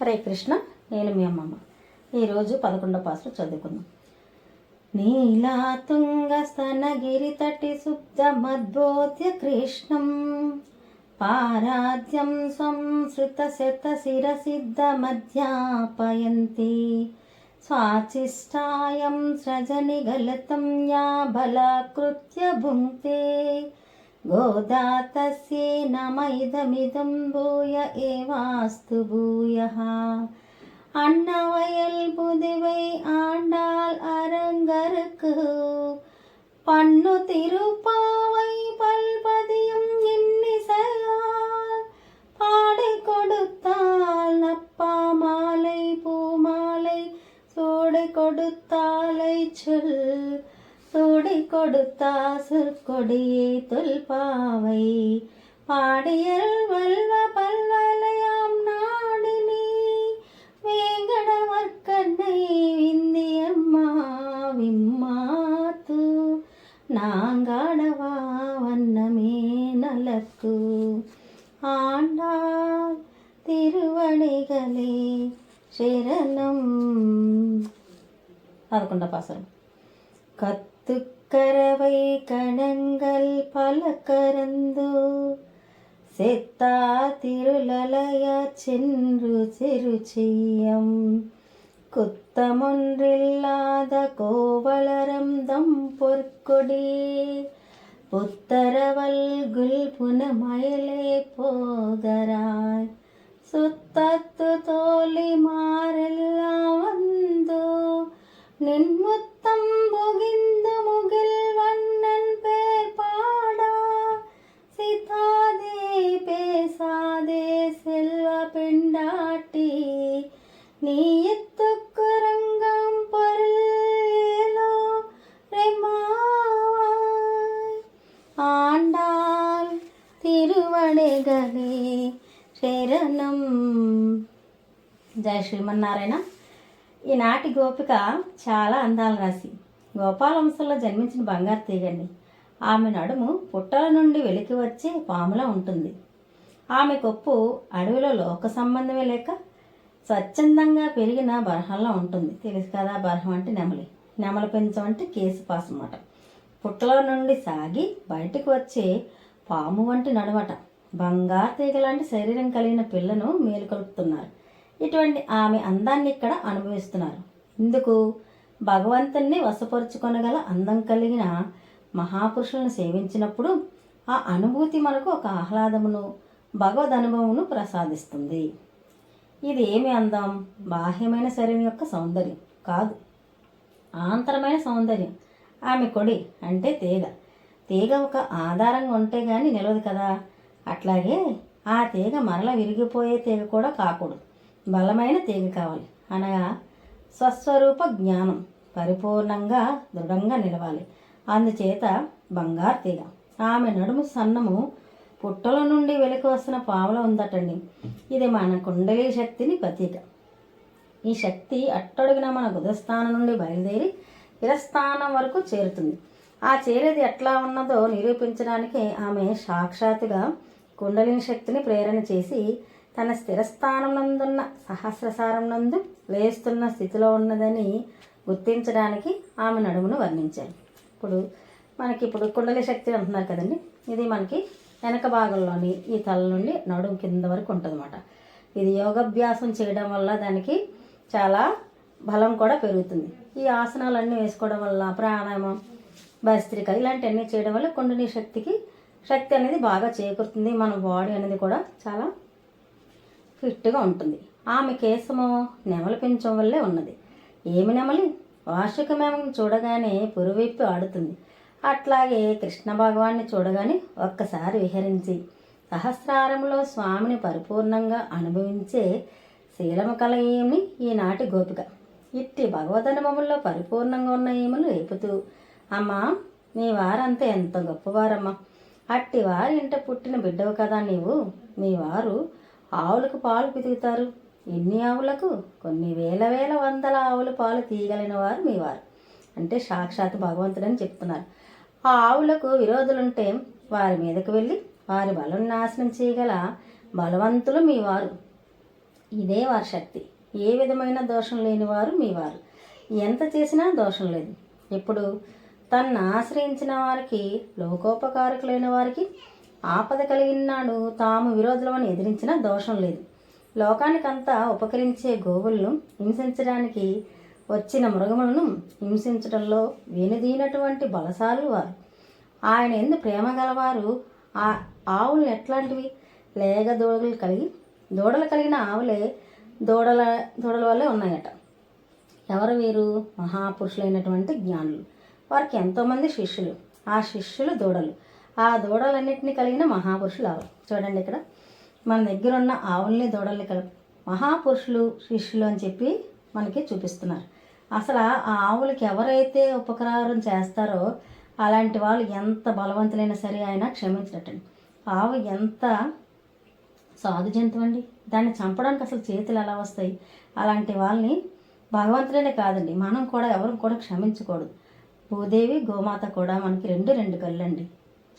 హరే కృష్ణ నేను మీ అమ్మమ్మ. ఈరోజు పదకొండో పాసులు చదువుకుందాం. నీలాతుంగస్తనగిరి తటి శుద్ధమద్బోధ్య కృష్ణం. పారాధ్యం సంసృత శత శిరసిద్ధమధ్యాపయంతి స్వాచిష్టాయం సృజని గలతం యా బలాకృత్య భుంక్తే. गोदातस्ये नम इदमिदं भूय एवास्तु भूयः। அன்னவயல் புதுவை ஆண்டாள் அரங்கருக்கு பண்ணு திருப்பாவை பல்பதியும் இன்னிசையால் பாடி கொடுத்தாள் நப்பா மாலை பூமாலை சோடு கொடுத்தாலை சொல் சூடி கொடுத்தா சொற்கொடியே தொல்பாவை. பாடியல் வல்வ பல்வலையாம் நாடினி வேங்கடவர்க்கண்ணை விந்தியம்மா விம்மாத்து நாங்காடவா வண்ணமே நலக்கு. ஆண்டாள் திருவடிகளே ശരണം അതുകൊണ്ട പാസം കത്ത് கத்துக்கரவை கணங்கள் பல கரந்து செத்தா திருளலய சென்று சிறு செய்யம் குத்தமொன்றில்லாத கோவலரம் தம் பொற்கொடி புத்தரவல்குல் புனமயலே போதராய் சுத்தத்து தோழி மாறெல்லாம் வந்து நின்முத்தம் புகிந்த முகில் வண்ணன் பேர் பாடா சித்தாதே பேசாதே செல்வ பெண்டாட்டி நீ எத்துக்கு ரங்கம் பொருளோ ரெமாவாய் ஆண்டாள் திருவடைகளே శరణం జయ శ్రీమన్నారాయణ ఈనాటి గోపిక చాలా అందాలు రాసి గోపాలంశంలో జన్మించిన బంగారు తీగండి ఆమె నడుము పుట్టల నుండి వెలికి వచ్చే పాములా ఉంటుంది. ఆమె కొప్పు అడవిలో లోక సంబంధమే లేక స్వచ్ఛందంగా పెరిగిన బరహంలా ఉంటుంది. తెలుసు కదా బరహం అంటే నెమలి. నెమలి పెంచం అంటే కేసు పాసు అన్నమాట. పుట్టలో నుండి సాగి బయటకు వచ్చే పాము వంటి నడవట బంగారు తీగ లాంటి శరీరం కలిగిన పిల్లను మేలుకొల్పుతున్నారు. ఇటువంటి ఆమె అందాన్ని ఇక్కడ అనుభవిస్తున్నారు. ఇందుకు భగవంతుణ్ణి వశపరుచుకొనగల అందం కలిగిన మహాపురుషులను సేవించినప్పుడు ఆ అనుభూతి మనకు ఒక ఆహ్లాదమును భగవద్ అనుభవమును ప్రసాదిస్తుంది. ఇది ఏమి అందం? బాహ్యమైన శరీరం యొక్క సౌందర్యం కాదు. ఆంతరమైన సౌందర్యం. ఆమె కొడి అంటే తీగ. తీగ ఒక ఆధారంగా ఉంటే కానీ నిలవదు కదా. అట్లాగే ఆ తీగ మరల విరిగిపోయే తీగ కూడా కాకూడదు. బలమైన తీగ కావాలి. అనగా స్వస్వరూప జ్ఞానం పరిపూర్ణంగా దృఢంగా నిలవాలి. అందుచేత బంగారు తీగ. ఆమె నడుము సన్నము పుట్టల నుండి వెలికి వస్తున్న పావల ఉందటండి. ఇది మన కుండలి శక్తిని ప్రతీక ఈ శక్తి అట్టడుగున మన గుధస్థానం నుండి బయలుదేరి శిరస్థానం వరకు చేరుతుంది. ఆ చేరేది ఎట్లా ఉన్నదో నిరూపించడానికి ఆమె సాక్షాత్తుగా కుండలిని శక్తిని ప్రేరణ చేసి తన స్థిరస్థానం సహస్రసారమునందు సహస్రసారం నందు లేస్తున్న స్థితిలో ఉన్నదని గుర్తించడానికి ఆమె నడుమును వర్ణించారు ఇప్పుడు మనకి ఇప్పుడు కుండలి శక్తి అంటున్నారు కదండి. ఇది మనకి వెనక భాగంలోని ఈ తల నుండి నడుము కింద వరకు ఉంటుందన్నమాట. ఇది యోగాభ్యాసం చేయడం వల్ల దానికి చాలా బలం కూడా పెరుగుతుంది. ఈ ఆసనాలన్నీ వేసుకోవడం వల్ల ప్రాణాయామం భస్త్రిక ఇలాంటివన్నీ చేయడం వల్ల కుండలి శక్తికి శక్తి అనేది బాగా చేకూరుతుంది. మన బాడీ అనేది కూడా చాలా ఫిట్గా ఉంటుంది. ఆమె కేశము నెమలి పెంచడం వల్లే ఉన్నది. ఏమి నెమలి? వార్షికమేమం చూడగానే పురువైపు ఆడుతుంది. అట్లాగే కృష్ణ భగవాన్ని చూడగానే ఒక్కసారి విహరించి సహస్రారంలో స్వామిని పరిపూర్ణంగా అనుభవించే శీలమ కల ఈమెని ఈనాటి గోపిక. ఇట్టి భగవదనుభవంలో పరిపూర్ణంగా ఉన్న ఈమెను రేపుతూ అమ్మా నీ వారంతా ఎంత గొప్పవారమ్మా. అట్టి వారి ఇంట పుట్టిన బిడ్డవు కదా నీవు. మీ వారు ఆవులకు పాలు పితుకుతారు ఎన్ని ఆవులకు? కొన్ని వేల వేల వందల ఆవులు పాలు తీయగలిగిన వారు మీవారు అంటే సాక్షాత్ భగవంతుడని చెప్తున్నారు. ఆ ఆవులకు విరోధులుంటే వారి మీదకు వెళ్ళి వారి బలం నాశనం చేయగల బలవంతులు మీవారు ఇదే వారి శక్తి. ఏ విధమైన దోషం లేని వారు మీ వారు. ఎంత చేసినా దోషం లేదు. ఇప్పుడు తన్ను ఆశ్రయించిన వారికి లోకోపకారకులైన వారికి ఆపద కలిగినాడు తాము విరోధులమని ఎదిరించిన దోషం లేదు. లోకానికంతా ఉపకరించే గోవులను హింసించడానికి వచ్చిన మృగములను హింసించడంలో వెనుదీనటువంటి బలసాలు వారు. ఆయన ఎందు ప్రేమ గలవారు ఆ ఆవులు ఎట్లాంటివి? లేగ దూడలు కలిగి దూడలు కలిగిన ఆవులే దూడల దూడల వల్లే ఉన్నాయట. ఎవరు వీరు? మహాపురుషులైనటువంటి జ్ఞానులు. వారికి ఎంతోమంది శిష్యులు. ఆ శిష్యులు దూడలు. ఆ దూడలన్నింటినీ కలిగిన మహాపురుషులు ఆవులు చూడండి ఇక్కడ. మన దగ్గర ఉన్న ఆవుల్ని దూడల్ని కలిపి మహాపురుషులు శిష్యులు అని చెప్పి మనకి చూపిస్తున్నారు. అసలు ఆ ఆవులకి ఎవరైతే ఉపకారం చేస్తారో అలాంటి వాళ్ళు ఎంత బలవంతులైనా సరే ఆయన క్షమించినట్టండి. ఆవు ఎంత సాధు జంతువు అండి. దాన్ని చంపడానికి అసలు చేతులు ఎలా వస్తాయి? అలాంటి వాళ్ళని భగవంతుడనే కాదండి. మనం కూడా ఎవరు కూడా క్షమించకూడదు. భూదేవి గోమాత కూడా మనకి రెండు రెండు కళ్ళండి.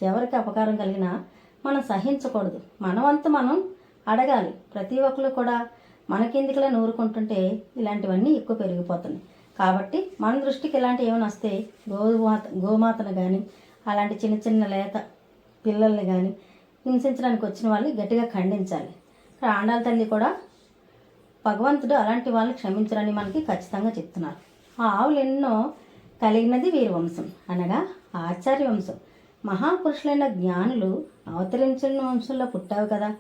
ఎవరికి అపకారం కలిగినా మనం సహించకూడదు. మనవంతు మనం అడగాలి. ప్రతి ఒక్కరు కూడా మనకెందుకులా నూరుకుంటుంటే ఇలాంటివన్నీ ఎక్కువ పెరిగిపోతున్నాయి. కాబట్టి మన దృష్టికి ఇలాంటివి ఏమైనా వస్తే గోమాత గోమాతను కానీ అలాంటి చిన్న చిన్న లేత పిల్లల్ని కానీ హింసించడానికి వచ్చిన వాళ్ళని గట్టిగా ఖండించాలి. ఆండాల తల్లి కూడా భగవంతుడు అలాంటి వాళ్ళని క్షమించరని మనకి ఖచ్చితంగా చెప్తున్నారు. ఆ ఆవులు ఎన్నో కలిగినది వీరి వంశం అనగా ఆచార్య వంశం మహాపురుషులైన జ్ఞానులు అవతరించిన వంశంలో పుట్టావు కదా.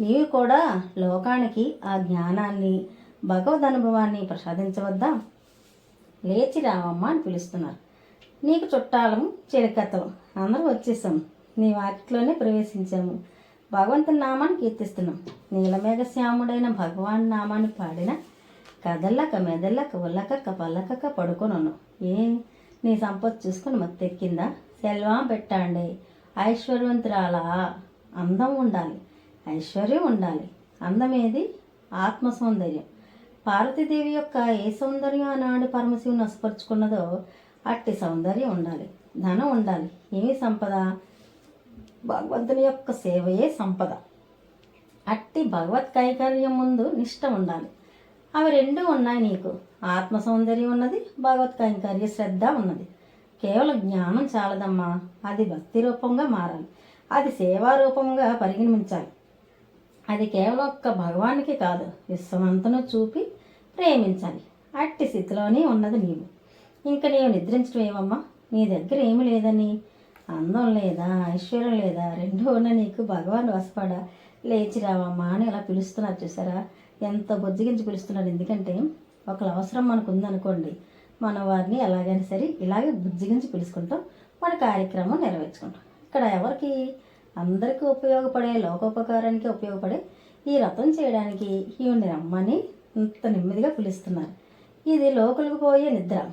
నీవు కూడా లోకానికి ఆ జ్ఞానాన్ని భగవద్ అనుభవాన్ని ప్రసాదించవద్దా? లేచి రావమ్మా అని పిలుస్తున్నారు. నీకు చుట్టాలం చిరకత్తలు అందరూ వచ్చేసాం నీ వాకిట్లోనే ప్రవేశించాము. భగవంతుని నామాన్ని కీర్తిస్తున్నాం. నీలమేఘ శ్యాముడైన భగవాన్ నామాన్ని పాడిన కదల్లక మెదల్లక ఉల్లక పల్లక పడుకొని ఏ నీ సంపద చూసుకొని మత్తెక్కిందా? సెల్వా పెట్టండి. ఐశ్వర్యవంతురాలా అందం ఉండాలి. ఐశ్వర్యం ఉండాలి. అందం ఆత్మ సౌందర్యం పార్వతీదేవి యొక్క ఏ సౌందర్యం ఆనాడు పరమశివుని నసపరుచుకున్నదో అట్టి సౌందర్యం ఉండాలి. ధనం ఉండాలి. ఏమి సంపద? భగవంతుని యొక్క సేవయే సంపద. అట్టి భగవత్ కైకర్యం ముందు నిష్ట ఉండాలి. అవి రెండు ఉన్నాయి నీకు. ఆత్మ సౌందర్యం ఉన్నది భగవత్ కైంకర్య శ్రద్ధ ఉన్నది. కేవలం జ్ఞానం చాలదమ్మా. అది భక్తి రూపంగా మారాలి. అది సేవా రూపంగా పరిగణించాలి. అది కేవలం ఒక్క భగవానికి కాదు విశ్వమంతను చూపి ప్రేమించాలి. అట్టి స్థితిలోనే ఉన్నది నీవు. ఇంకా నీవు నిద్రించడం ఏమమ్మా? నీ దగ్గర ఏమి లేదని? అందం లేదా? ఐశ్వర్యం లేదా? రెండూ ఉన్న నీకు భగవాన్ వసపడా లేచి రావమ్మా అని ఇలా పిలుస్తున్నారు చూసారా? ఎంత బొజ్జిగించి పిలుస్తున్నారు. ఎందుకంటే ఒకళ్ళ అవసరం మనకు ఉందనుకోండి మన వారిని ఎలాగైనా సరే ఇలాగే బుజ్జిగించి పిలుచుకుంటాం. మన కార్యక్రమం నెరవేర్చుకుంటాం. ఇక్కడ ఎవరికి అందరికీ ఉపయోగపడే లోకోపకారానికి ఉపయోగపడే ఈ రథం చేయడానికి ఈవిని రమ్మని ఇంత నెమ్మదిగా పిలుస్తున్నారు. ఇది లోకులకు పోయే నిద్ర.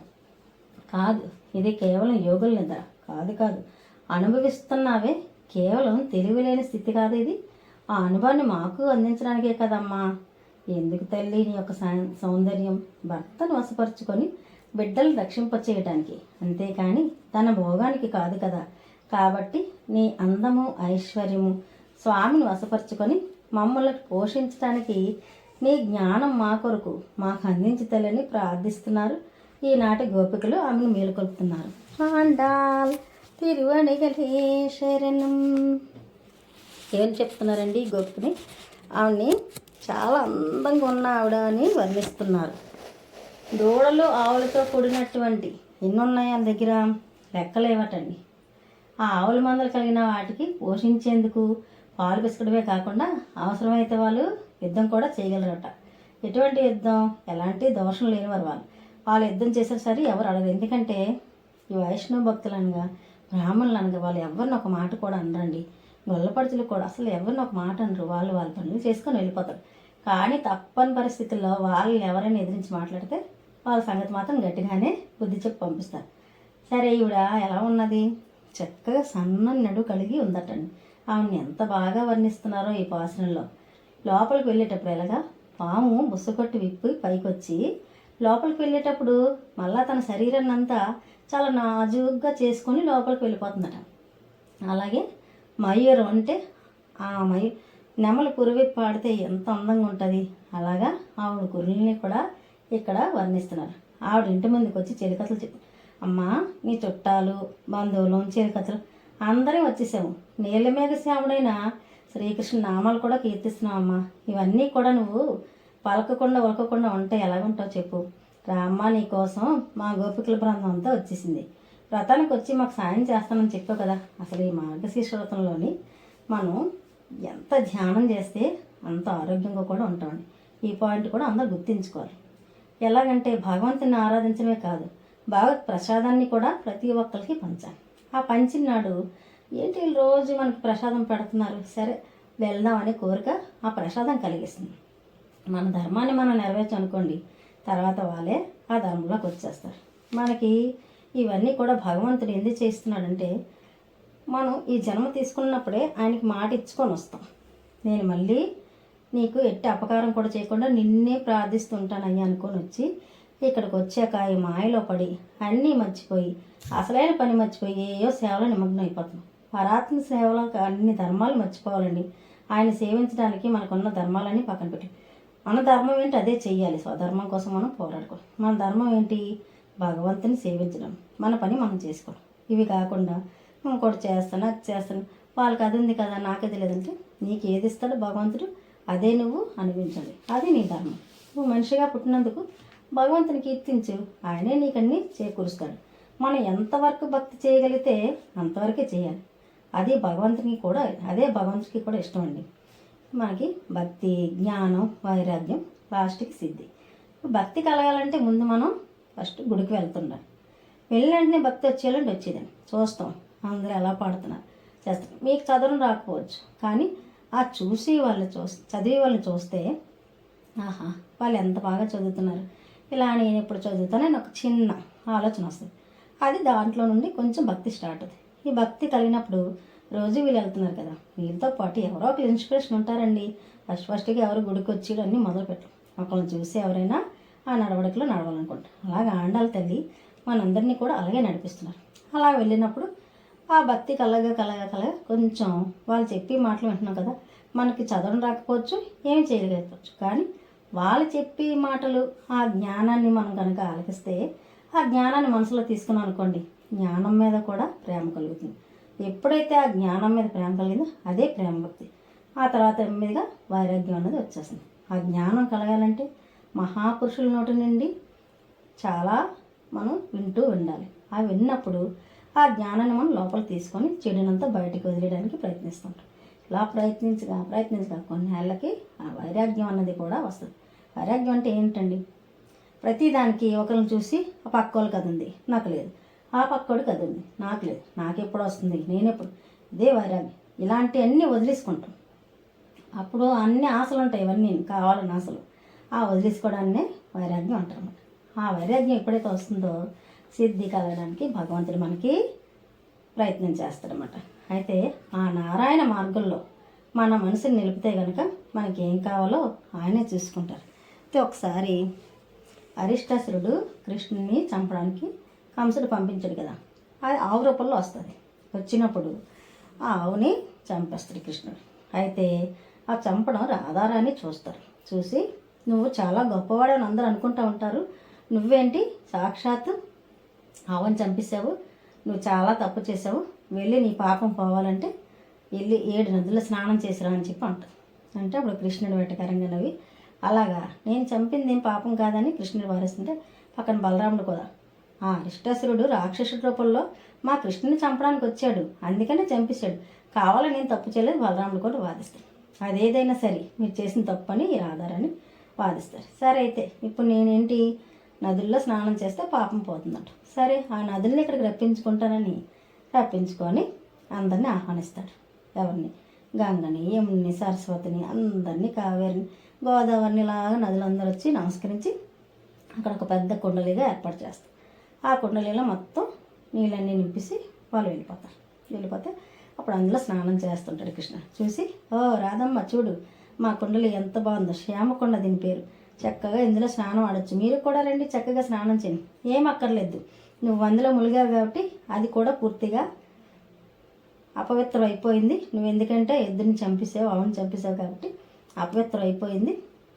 కాదు ఇది కేవలం యోగుల నిద్ర. కాదు కాదు. అనుభవిస్తున్నావే. కేవలం తెలివిలేని స్థితి కాదు ఇది. ఆ అనుభవాన్ని మాకు అందించడానికే కదమ్మా. ఎందుకు తల్లి నీ యొక్క సౌ- సౌందర్యం? భర్తను వశపరుచుకొని బిడ్డలు రక్షింపచేయటానికి. అంతేకాని తన భోగానికి కాదు కదా. కాబట్టి నీ అందము ఐశ్వర్యము స్వామిని వశపరుచుకొని మమ్మల్ని పోషించడానికి నీ జ్ఞానం మా కొరకు మాకు అందించుతలని ప్రార్థిస్తున్నారు. ఈనాటి గోపికలు ఆమెను మేలుకొల్పుతున్నారు. ఆండాల్ శరణం ఏం చెప్తున్నారండి ఈ గోపికని? ఆవిడ్ని చాలా అందంగా ఉన్న ఆవిడ అని వర్ణిస్తున్నారు. దూడలు ఆవులతో కూడినటువంటి ఎన్ని ఉన్నాయి వాళ్ళ దగ్గర? లెక్కలేవటండి. ఆ ఆవుల మందలు కలిగిన వాటికి పోషించేందుకు పాలు పిసకడమే కాకుండా అవసరమైతే వాళ్ళు యుద్ధం కూడా చేయగలరట. ఎటువంటి యుద్ధం? ఎలాంటి దోషం లేనివారు వాళ్ళు. వాళ్ళు యుద్ధం చేసిన సరే ఎవరు అడగరు. ఎందుకంటే ఈ వైష్ణవ భక్తులు అనగా బ్రాహ్మణులు అనగా వాళ్ళు ఎవరిని ఒక మాట కూడా అనరండి. గొల్లపడుచులు కూడా అసలు ఎవరిని ఒక మాట అనరు. వాళ్ళు వాళ్ళ పనులు చేసుకొని వెళ్ళిపోతారు. కానీ తప్పని పరిస్థితుల్లో వాళ్ళు ఎవరైనా ఎదిరించి మాట్లాడితే వాళ్ళ సంగతి మాత్రం గట్టిగానే బుద్ధి చెప్పి పంపిస్తారు. సరే ఈవిడ ఎలా ఉన్నది? చక్కగా సన్న నడు కలిగి ఉందటండి. ఆమెను ఎంత బాగా వర్ణిస్తున్నారో ఈ పాసనంలో. లోపలికి వెళ్ళేటప్పుడు ఎలాగా? పాము బుసకొట్టి విప్పి పైకి వచ్చి లోపలికి వెళ్ళేటప్పుడు మళ్ళా తన శరీరాన్ని అంతా చాలా నాజుగ్గా చేసుకొని లోపలికి వెళ్ళిపోతుందట. అలాగే మయూరం అంటే ఆ మయూ నెమలి పురువి పాడితే ఎంత అందంగా ఉంటుంది. అలాగా ఆవిడ కురుల్ని కూడా ఇక్కడ వర్ణిస్తున్నారు. ఆవిడ ఇంటి ముందుకు వచ్చి చెలికథలు చెప్పి అమ్మా నీ చుట్టాలు బంధువులు చెలికథలు అందరం వచ్చేసాము. నీళ్ళ మీద శ్యాముడైన శ్రీకృష్ణ నామాలు కూడా కీర్తిస్తున్నావు అమ్మా. ఇవన్నీ కూడా నువ్వు పలకకుండా ఉలకకుండా ఉంటే ఎలాగుంటావు చెప్పు. రామ్మ నీ కోసం మా గోపికల బృందం అంతా వచ్చేసింది. వ్రతానికి వచ్చి మాకు సాయం చేస్తానని చెప్పావు కదా. అసలు ఈ మార్గశీర్ష వ్రతంలోని మనం ఎంత ధ్యానం చేస్తే అంత ఆరోగ్యంగా కూడా ఉంటామండి. ఈ పాయింట్ కూడా అందరూ గుర్తించుకోవాలి. ఎలాగంటే భగవంతుని ఆరాధించడమే కాదు భగవత్ ప్రసాదాన్ని కూడా ప్రతి ఒక్కరికి పంచాలి. ఆ పంచిన నాడు ఏంటి రోజు మనకి ప్రసాదం పెడుతున్నారు? సరే వెళ్దాం అనే కోరిక ఆ ప్రసాదం కలిగిస్తుంది. మన ధర్మాన్ని మనం నెరవేర్చనుకోండి తర్వాత వాళ్ళే ఆ ధర్మంలోకి వచ్చేస్తారు. మనకి ఇవన్నీ కూడా భగవంతుడు ఎందుకు చేస్తున్నాడంటే మనం ఈ జన్మ తీసుకున్నప్పుడే ఆయనకి మాట ఇచ్చుకొని వస్తాం. నేను మళ్ళీ నీకు ఎట్టి అపకారం కూడా చేయకుండా నిన్నే ప్రార్థిస్తుంటానయ్యా అనుకొని వచ్చి ఇక్కడికి వచ్చాక ఈ మాయలో పడి అన్నీ మర్చిపోయి అసలైన పని మర్చిపోయి ఏయో సేవలో నిమగ్నం అయిపోతున్నాం పరాత్మ సేవలో అన్ని ధర్మాలు మర్చిపోవాలండి. ఆయన సేవించడానికి మనకున్న ధర్మాలన్నీ పక్కన పెట్టి. మన ధర్మం ఏంటి? అదే చెయ్యాలి. స్వధర్మం కోసం మనం పోరాడుకోవాలి మన ధర్మం ఏంటి? భగవంతుని సేవించడం. మన పని మనం చేసుకోవడం. ఇవి కాకుండా ఇంకోటి చేస్తాను అది చేస్తాను. వాళ్ళకి అది ఉంది కదా నాకు లేదంటే నీకు ఏది ఇస్తాడో భగవంతుడు అదే నువ్వు అనిపించాలి అది నీ ధర్మం. నువ్వు మనిషిగా పుట్టినందుకు భగవంతుని కీర్తించు. ఆయనే నీకన్నీ చేకూరుస్తాడు. మనం ఎంతవరకు భక్తి చేయగలిగితే అంతవరకే చేయాలి. అది భగవంతునికి కూడా అదే భగవంతుడికి కూడా ఇష్టం అండి. మనకి భక్తి జ్ఞానం వైరాగ్యం లాస్ట్కి సిద్ధి. భక్తి కలగాలంటే ముందు మనం ఫస్ట్ గుడికి వెళ్తుండాలి. వెళ్ళిన వెంటనే భక్తి వచ్చేయాలంటే వచ్చేదండి చూస్తాం. అందరూ ఎలా పాడుతున్నారు. చేస్తాం మీకు చదవడం రాకపోవచ్చు. కానీ ఆ చూసి వాళ్ళు చూ చదివి వాళ్ళని చూస్తే ఆహా వాళ్ళు ఎంత బాగా చదువుతున్నారు. ఇలా నేను ఇప్పుడు చదువుతానని ఒక చిన్న ఆలోచన వస్తుంది. అది దాంట్లో నుండి కొంచెం భక్తి స్టార్ట్ అవుతుంది. ఈ భక్తి కలిగినప్పుడు రోజు వీళ్ళు వెళ్తున్నారు కదా వీళ్ళతో పాటు ఎవరో ఒక ఇన్స్పిరేషన్ ఉంటారండి. ఫస్ట్ ఫస్ట్గా ఎవరు గుడికి వచ్చి అన్నీ మొదలుపెట్టరు ఒకళ్ళని చూసి ఎవరైనా ఆ నడవడికలో నడవాలనుకుంటారు. అలాగే ఆండాల తల్లి మనందరినీ కూడా అలాగే నడిపిస్తున్నారు. అలా వెళ్ళినప్పుడు ఆ భక్తి కలగా కలగా కలగా కొంచెం వాళ్ళు చెప్పి మాటలు వింటున్నాం కదా మనకి చదవడం రాకపోవచ్చు ఏం చేయలేకపోవచ్చు. కానీ వాళ్ళు చెప్పే మాటలు ఆ జ్ఞానాన్ని మనం కనుక ఆలకిస్తే ఆ జ్ఞానాన్ని మనసులో తీసుకున్నాం అనుకోండి జ్ఞానం మీద కూడా ప్రేమ కలుగుతుంది. ఎప్పుడైతే ఆ జ్ఞానం మీద ప్రేమ కలిగిందో అదే ప్రేమ భక్తి. ఆ తర్వాత మీదుగా వైరాగ్యం అనేది వచ్చేస్తుంది. ఆ జ్ఞానం కలగాలంటే మహాపురుషుల నోటి నుండి చాలా మనం వింటూ ఉండాలి. ఆ విన్నప్పుడు ఆ జ్ఞానాన్ని మనం లోపల తీసుకొని చెడునంతా బయటకు వదిలేయడానికి ప్రయత్నిస్తుంటాం. ఇలా ప్రయత్నించగా ప్రయత్నించగా కొన్నేళ్ళకి ఆ వైరాగ్యం అన్నది కూడా వస్తుంది. వైరాగ్యం అంటే ఏంటండి? ప్రతిదానికి ఒకరిని చూసి ఆ పక్కోళ్ళు కథ ఉంది నాకు లేదు. ఆ పక్కోడు కథ ఉంది నాకు లేదు. నాకు ఎప్పుడు వస్తుంది? నేను ఎప్పుడు ఇదే వైరాగ్యం. ఇలాంటివన్నీ వదిలేసుకుంటాం. అప్పుడు అన్ని ఆశలు ఉంటాయి ఇవన్నీ కావాలని ఆశలు. ఆ వదిలేసుకోవడాన్నే వైరాగ్యం అంటారు అన్నమాట ఆ వైరాగ్యం ఎప్పుడైతే వస్తుందో సిద్ధి కలగడానికి భగవంతుడు మనకి ప్రయత్నం చేస్తాడనమాట అయితే ఆ నారాయణ మార్గంలో మన మనసుని నిలిపితే కనుక మనకి ఏం కావాలో ఆయనే చూసుకుంటారు. అయితే ఒకసారి అరిష్టాసురుడు కృష్ణుని చంపడానికి కంసుడు పంపించాడు కదా అది ఆవు రూపంలో వస్తుంది. వచ్చినప్పుడు ఆ ఆవుని చంపేస్తాడు కృష్ణుడు. అయితే ఆ చంపడం రాధారాణి చూస్తారు. చూసి నువ్వు చాలా గొప్పవాడని అందరూ అనుకుంటూ ఉంటారు. నువ్వేంటి? సాక్షాత్తు ఆవుని చంపేశావు. నువ్వు చాలా తప్పు చేసావు వెళ్ళి నీ పాపం పోవాలంటే వెళ్ళి ఏడు నదుల స్నానం చేసిరా అని చెప్పి అంట. అంటే అప్పుడు కృష్ణుడు వెటకరంగా నవ్వి అలాగా? నేను చంపింది ఏం పాపం కాదని కృష్ణుడు వారిస్తుంటే పక్కన బలరాముడు కూడా ఆ అరిష్టాసురుడు రాక్షసుడి రూపంలో మా కృష్ణుని చంపడానికి వచ్చాడు. అందుకనే చంపేశాడు. కావాలని నేను తప్పు చేయలేదు? బలరాముడు కూడా వాదిస్తాడు. అదేదైనా సరే మీరు చేసిన తప్పు అని ఈ ఆధారాన్ని వాదిస్తారు. సరే అయితే ఇప్పుడు నేనేంటి? నదుల్లో స్నానం చేస్తే పాపం పోతుందట. సరే ఆ నదుల్ని ఇక్కడికి రప్పించుకుంటానని రప్పించుకొని అందరిని ఆహ్వానిస్తాడు ఎవరిని? గంగని యముని సరస్వతిని అందరినీ కావేరిని గోదావరిని ఇలాగా నదులందరూ వచ్చి నమస్కరించి అక్కడ ఒక పెద్ద కుండలిగా ఏర్పాటు చేస్తారు. ఆ కుండలిలో మొత్తం నీళ్ళన్నీ నింపేసి వాళ్ళు వెళ్ళిపోతారు. వెళ్ళిపోతే అప్పుడు అందులో స్నానం చేస్తుంటాడు కృష్ణ. చూసి ఓ రాధమ్మ చూడు మా కుండలి ఎంత బాగుందో. శ్యామకొండ దీని పేరు. చక్కగా ఇందులో స్నానం ఆడొచ్చు. మీరు కూడా రండి చక్కగా స్నానం చేయండి. ఏం అక్కర్లేదు. నువ్వు అందులో ములిగావు కాబట్టి అది కూడా పూర్తిగా అపవిత్రం అయిపోయింది. నువ్వు ఎందుకంటే ఎద్దుని చంపేసావు అవును చంపేసావు కాబట్టి అపవిత్రం అయిపోయింది.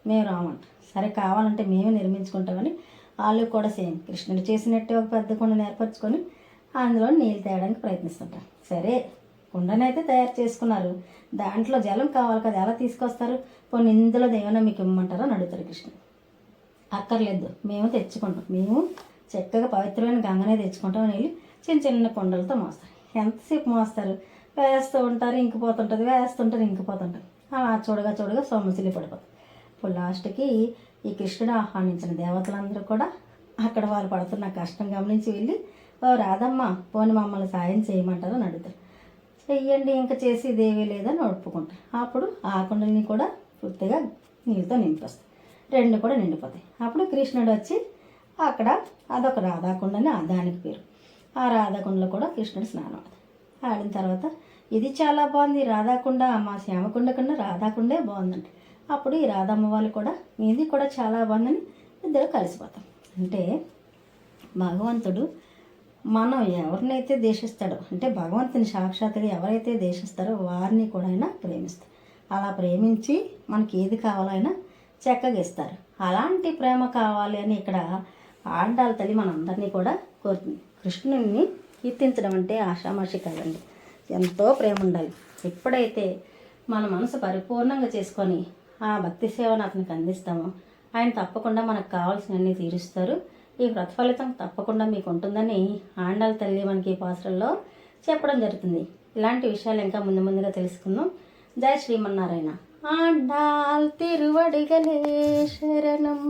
మేము రామంట. సరే కావాలంటే మేమే నిర్మించుకుంటామని వాళ్ళు కూడా సేమ్. కృష్ణుడు చేసినట్టే ఒక పెద్ద కొండ ఏర్పరచుకొని అందులో నీళ్ళు తేయడానికి ప్రయత్నిస్తుంటారు. సరే. కుండనైతే తయారు చేసుకున్నారు. దాంట్లో జలం కావాలి కదా ఎలా తీసుకొస్తారు? పోనీ ఇందులో దేవన మీకు ఇమ్మంటారో అని అడుగుతారు కృష్ణుడు అక్కర్లేదు మేము తెచ్చుకుంటాం. మేము చక్కగా పవిత్రమైన గంగనే తెచ్చుకుంటాం అని వెళ్ళి చిన్న చిన్న కుండలతో మోస్తారు. ఎంతసేపు మోస్తారు? వేస్తూ ఉంటారు ఇంకిపోతుంటుంది వేస్తుంటారు ఇంకిపోతుంటారు. అలా చూడగా చూడగా సోమశిలి పడిపోతుంది ఇప్పుడు లాస్ట్కి ఈ కృష్ణుడు ఆహ్వానించిన దేవతలందరూ కూడా అక్కడ వాళ్ళు పడుతున్న కష్టం గమనించి వెళ్ళి ఓ రాధమ్మ పోని మమ్మల్ని సాయం చేయమంటారు అని అడుగుతారు. చెయ్యండి ఇంకా చేసి ఇదేమీ లేదని ఒప్పుకుంటారు అప్పుడు ఆ కుండల్ని కూడా పూర్తిగా నీళ్ళతో నింపేస్తాయి రెండు కూడా నిండిపోతాయి. అప్పుడు కృష్ణుడు వచ్చి అక్కడ అదొక రాధాకుండని అని దానికి పేరు. ఆ రాధాకుండలో కూడా కృష్ణుడు స్నానం అవుతుంది ఆడిన తర్వాత ఇది చాలా బాగుంది రాధాకుండ మా శ్యామకుండ కన్నా రాధాకుండే బాగుందండి. అప్పుడు ఈ రాధమ్మ వాళ్ళు కూడా ఇది కూడా చాలా బాగుందని ఇద్దరు కలిసిపోతాం. అంటే భగవంతుడు మనం ఎవరినైతే దేశిస్తాడో అంటే భగవంతుని సాక్షాత్తుగా ఎవరైతే దేశిస్తారో వారిని కూడా ఆయన ప్రేమిస్తారు అలా ప్రేమించి మనకి ఏది కావాలైనా చక్కగా ఇస్తారు. అలాంటి ప్రేమ కావాలి అని ఇక్కడ ఆండాల తల్లి మనందరినీ కూడా కోరుతుంది. కృష్ణుని కీర్తించడం అంటే ఆషామాషి కాదండి. ఎంతో ప్రేమ ఉండాలి. ఎప్పుడైతే మన మనసు పరిపూర్ణంగా చేసుకొని ఆ భక్తి సేవను అతనికి అందిస్తామో ఆయన తప్పకుండా మనకు కావాల్సినవన్నీ తీరుస్తారు. ఈ ప్రతిఫలితం తప్పకుండా మీకు ఉంటుందని ఆండాల తల్లి మనకి ఈ పాత్రల్లో చెప్పడం జరుగుతుంది. ఇలాంటి విషయాలు ఇంకా ముందు ముందుగా తెలుసుకుందాం. జయ శ్రీమన్నారాయణ. ఆండాల్ తిరువడిగలే శరణం.